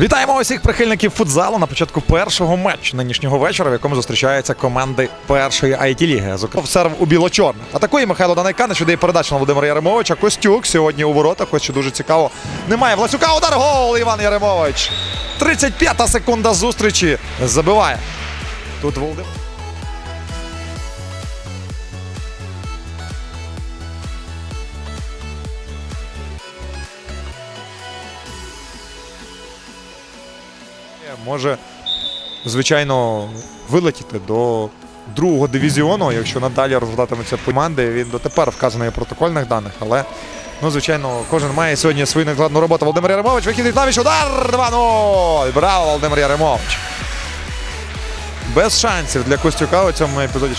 Вітаємо усіх прихильників футзалу на початку першого матчу нинішнього вечора, в якому зустрічаються команди першої it ліги. Зокрема, серв у біло-чорних. Атакує Михайло Данайканич, віддає передачу на Володимира Яремовича. Костюк сьогодні у воротах. Ось що дуже цікаво. Немає Власюка. Удар гол Іван Яремович. 35-та секунда зустрічі. Забиває. Тут Володимир. Може, звичайно, вилетіти до другого дивізіону, якщо надалі розвиватимуться команди. Він дотепер вказаний у протокольних даних, але. Ну, звичайно, кожен має сьогодні свою накладну роботу. Володимир Яремович вихідний навіч удар 2-0. Браво, Володимир Яремович. Без шансів для Костюка у цьому епізоді.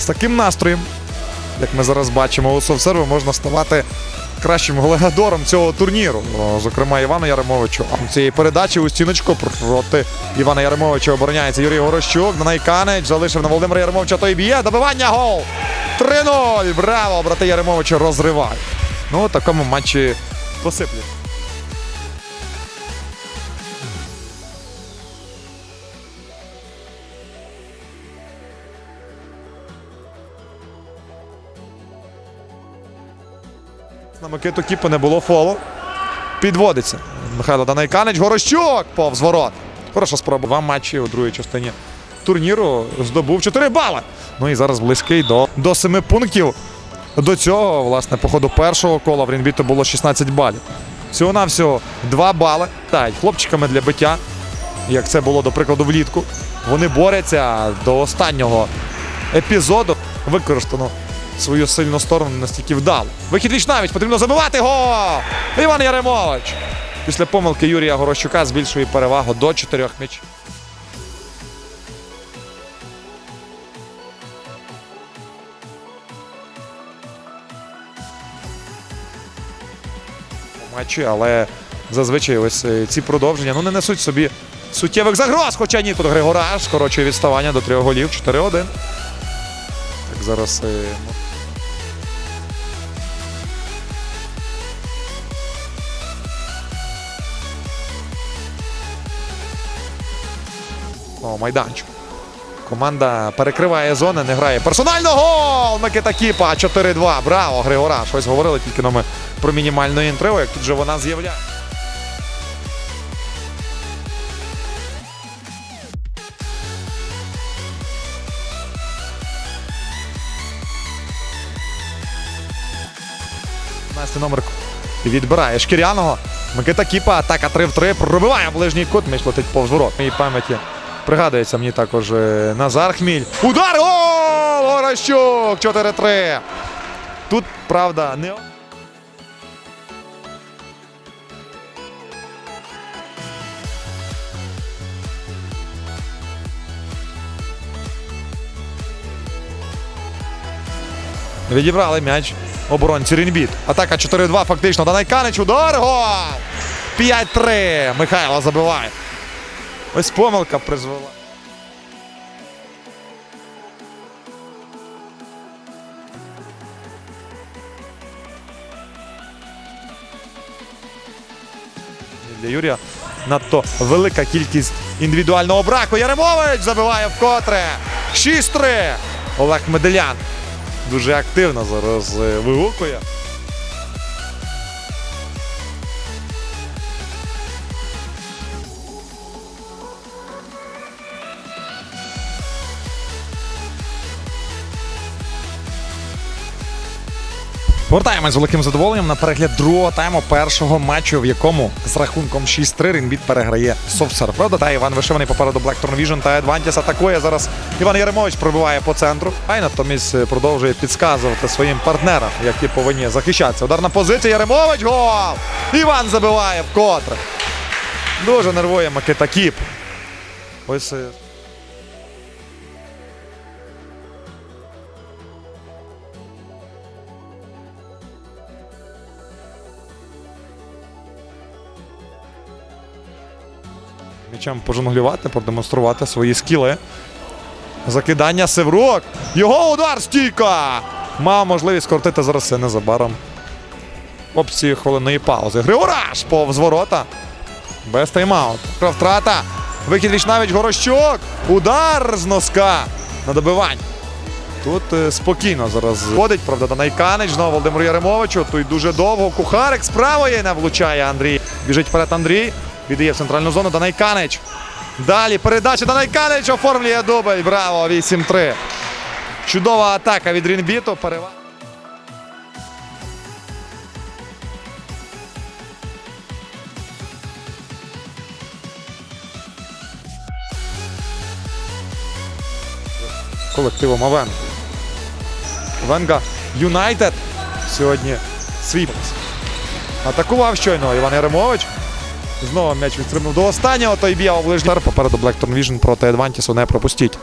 З таким настроєм, як ми зараз бачимо у совсерву, можна ставати кращим голеадором цього турніру. Зокрема, Івану Яремовичу. А цієї передачі у стіночку проти Івана Яремовича обороняється Юрій Горощук. Найканич залишив на Володимира Яремовича. Той б'є. Добивання гол! 3-0! Браво! Брати Яремовича розривають. Ну, у такому матчі посиплять. На Микиту Кіпа не було фолу. Підводиться. Михайло Данайканич. Горощук повз ворот. Хороша спроба. Два матчі у другій частині турніру здобув 4 бали. Ну і зараз близький до, до 7 пунктів. До цього, власне, по ходу першого кола в Рінбіту було 16 балів. Всього-навсього 2 бали. Так, хлопчиками для биття, як це було, до прикладу, влітку. Вони борються до останнього епізоду. Використано свою сильну сторону настільки вдало. Вихід віч навіть потрібно забивати гол! Іван Яремович. Після помилки Юрія Горощука збільшує перевагу до 4 м'ячів. матчі, але зазвичай ось е, ці продовження ну, не несуть собі суттєвих загроз. Хоча ні, тут Григораш скорочує відставання до трьох голів 4-1. Так зараз. ну, О, майданчик. Команда перекриває зони, не грає. Персонально гол! Микита Кіпа 4-2. Браво, Григора. Щось говорили тільки ми про мінімальну інтригу, як тут же вона з'являє. Настя номер відбирає Шкіряного. Микита Кіпа, атака 3 в 3. Пробиває ближній кут. Між летить повз ворот. Моїй пам'яті пригадується мені також е, Назар Хміль. Удар! Гол! Горощук! 4-3. Тут, правда, не. Відібрали м'яч оборонці Рінбіт. Атака 4-2 фактично. Данайканич. Удар. Гол! 5-3. Михайло забиває. Ось помилка призвела. Для Юрія надто велика кількість індивідуального браку. Яремович забиває вкотре. 6-3. Олег Меделян дуже активно зараз е, вигукує. Повертаємось з великим задоволенням на перегляд другого тайму першого матчу, в якому з рахунком 6-3 Рінбіт переграє Совсер. Правда, та Іван Вишиваний попереду Blackthorn Vision та Адвантіс атакує зараз. Іван Яремович пробиває по центру. А натомість е, продовжує підказувати своїм партнерам, які повинні захищатися. Ударна позиція. Яремович гол! Іван забиває вкотре. Дуже нервує Микита Кіп. Ось. М'ячем пожонглювати, продемонструвати свої скіли. Закидання Севрук. Його удар стійка! Мав можливість скоротити зараз це незабаром. Опції хвилинної паузи. Григораш повз ворота. Без тайм-аут. Втрата. Вихід віч навіть Горощук. Удар з носка на добивання. Тут е, спокійно зараз входить, правда, Данайканич, знову Володимиру Яремовичу. Тут дуже довго. Кухарик з правої не влучає Андрій. Біжить вперед Андрій. Віддає в центральну зону Данайканич. Далі передача Данайканич оформлює дубль. Браво! 8-3. Чудова атака від Рінбіту. Перевага. колективом Авенга. Венга Юнайтед сьогодні свій. Атакував щойно Іван Яремович. Знову м'яч відстрибнув до останнього. Той б'є у ближній. Попереду Blackthorn Vision проти Advantis не пропустіть.